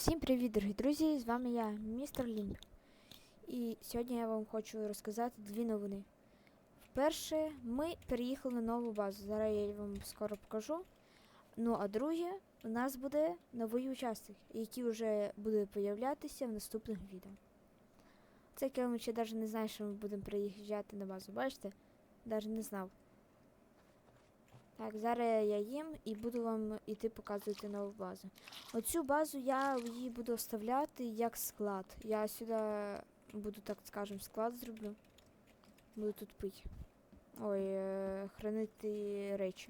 Всім привіт, дорогі друзі! З вами я, містер Лінк. І сьогодні я вам хочу розказати дві новини. Вперше, ми переїхали на нову базу. Зараз я вам скоро покажу. Ну, а друге, у нас буде новий участок, який вже буде появлятися в наступних відео. Це я вам ще навіть не знаю, що ми будемо приїжджати на базу. Бачите? Навіть не знав. Так, зараз я їм і буду вам іти показувати нову базу. Оцю базу я її буду вставляти як склад. Я сюди буду, так скажем, склад зроблю. Буду тут пити. Ой, е, хранити речі.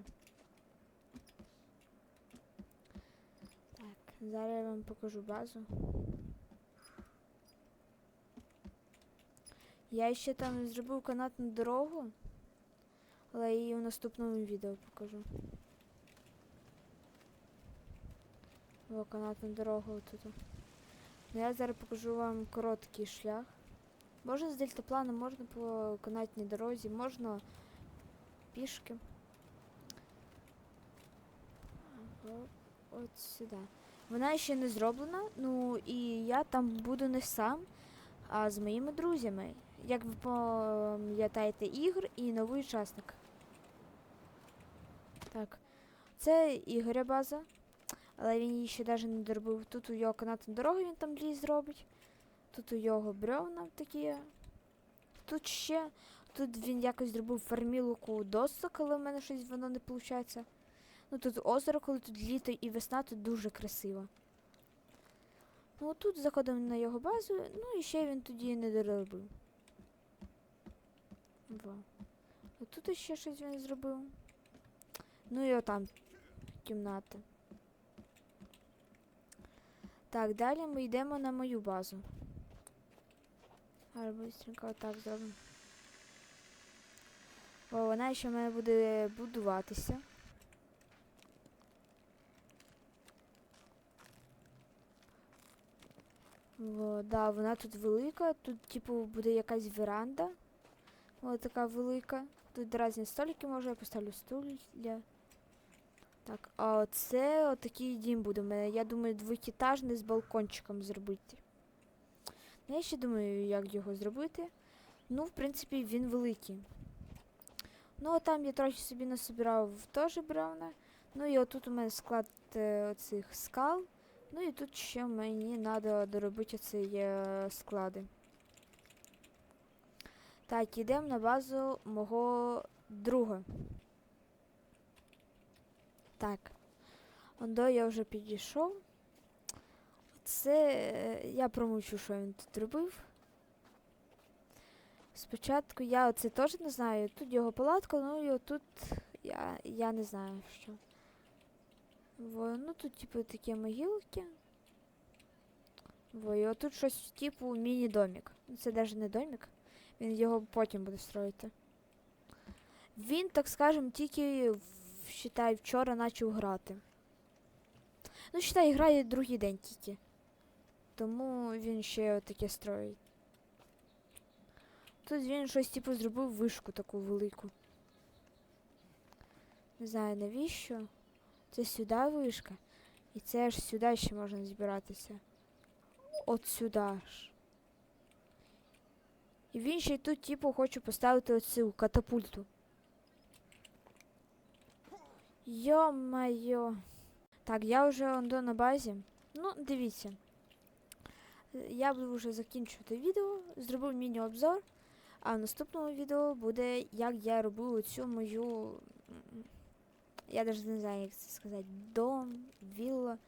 Так, зараз я вам покажу базу. Я ще там зробив канатну дорогу, але її у наступному відео покажу. О, канатна дорога отут. Ну я зараз покажу вам короткий шлях. Можна з дельтапланом, можна по канатній дорозі, можна пішки. Або от сюди. Вона ще не зроблена, ну і я там буду не сам, а з моїми друзями. Як ви пам'ятаєте ігр і новий учасник. Так. Це Ігоря база. Але він її ще навіть не доробив. Тут у його канатна дорога він там ліс зробить. Тут у його бревна такі. Тут ще. Тут він якось зробив фармілку досок, але в мене щось воно не виходить. Ну тут озеро, коли тут літо і весна, тут дуже красиво. Ну тут заходимо на його базу, ну і ще він тоді не доробив. Во. Тут ще щось він зробив. Ну і отам кімната. Так, далі ми йдемо на мою базу. Зараз быстренько отак зробимо. О, вона ще в мене буде будуватися. О, да, вона тут велика. Тут, типу, буде якась веранда. О, така велика. Тут різні столики, може, я поставлю стулья. Так, а оце отакий дім буде. у мене. Я думаю, двохітажний з балкончиком зробити. Ну, я ще думаю, як його зробити. Ну, в принципі, він великий. Ну, а там я трохи собі насобирав теж бревна. Ну і отут у мене склад е, оцих скал. Ну і тут ще мені треба доробити оці е, склади. Так, йдемо на базу мого друга. Так. Ондо я вже підійшов. Це е, я промовчу, що він тут робив. Спочатку я оце теж не знаю. Тут його палатка, ну і отут я, я не знаю що. Во, ну тут, типу, такі могилки. Во, і отут щось типу міні-домік. Ну, Це навіть не домік. Він його потім буде строїти. Він, так скажем, тільки считай, вчора почав грати. Ну, считай, грає другий день тільки. Тому він ще таке строїть. Тут він щось типу зробив вишку таку велику. Не знаю навіщо. Це сюди вишка. І це аж сюди ще можна збиратися. От сюди ж. І він ще тут, типу, хоче поставити оцю катапульту. Йо-майо. Так, я вже ондо на базі. Ну, дивіться. Я буду вже закінчувати відео, зробив міні-обзор. А в наступному відео буде, як я робив оцю мою. Я навіть не знаю, як це сказати. Дом, вілла.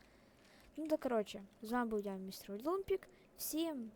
Ну, так, коротше, з вами був я, містер Лумпік. Всім